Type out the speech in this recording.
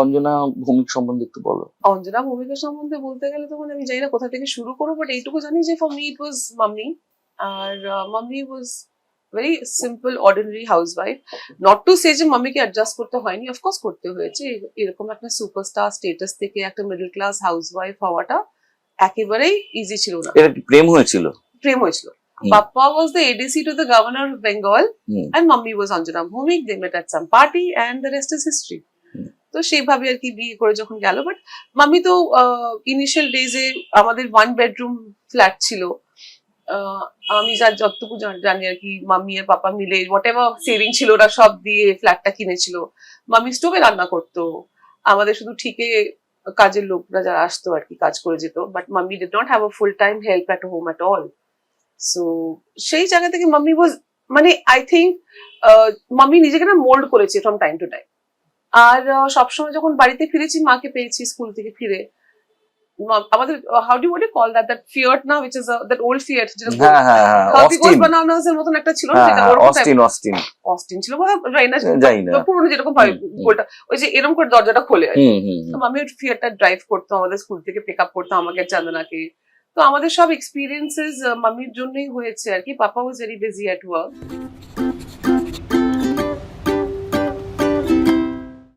অঞ্জনা ভৌমিক সম্বন্ধে একটু বলো অঞ্জনা ভূমিকা সম্বন্ধে বলতে গেলে তখন আমি জানি না কোথা থেকে শুরু করব বাট এইটুকু জানি যে for me it was mummy R mummy was very simple ordinary housewife not to say যে মাম্মিকে অ্যাডজাস্ট করতে হয়নি অফকোর্স করতে হয়েছে এরকম একটা সুপারস্টার স্টেটাস থেকে একটা মিডল ক্লাস হাউস ওয়াইফ হওয়াটা একেবারেই ইজি ছিল না এটা প্রেম হয়েছিল প্রেম হয়েছিল। Papa was the ADC to the governor of Bengal hmm. and mummy was Anjana Bhumik. They met at some party and the rest is history. তো সেইভাবে আর কি বিয়ে করে যখন গেল। বাট মাম্মি তো ইনিশিয়াল ডেজে আমাদের ওয়ান বেডরুম ফ্ল্যাট ছিল। আমি যা, যতটুকু জান- জানি আর কি মাম্মি আর পাপা মিলে হোয়াট এভার সেভিং ছিল ওরা সব দিয়ে ফ্ল্যাটটা কিনেছিল। মাম্মি স্টোভে রান্না করতো। আমাদের শুধু ঠিকে কাজের লোকরা যারা আসতো আর কি, কাজ করে যেত। But mummy did not have a full time help at home at all so সেই জায়গা থেকে মাম্মি ওয়াজ মানে আই থিঙ্ক মাম্মি নিজেকে না মোল্ড করেছে ফ্রম টাইম টু টাইম আর সবসময় যখন বাড়িতে ফিরেছি মাকে পেয়েছি স্কুল থেকে ফিরে। আমাদের how do what call that that fear না which is that old fear যেটা হ্যাঁ হ্যাঁ হ্যাঁ কপি অস্টিন বানানোস এর মতন একটা ছিল না হ্যাঁ হ্যাঁ ওরকম অস্টিন অস্টিন অস্টিন ছিল বা জানি জানি না। পুরনো যেরকম হয় হুম। ওই যে এরকম করে দরজাটা খোলে আর তো আমি ফিয়ারটা ড্রাইভ করতাম আমাদের স্কুল থেকে পিক আপ করতাম আমাকে চন্দনাকে তো আমাদের সব এক্সপিরিয়েন্সেস মাম্মির জন্যই হয়েছে আর কি। Papa was very busy at work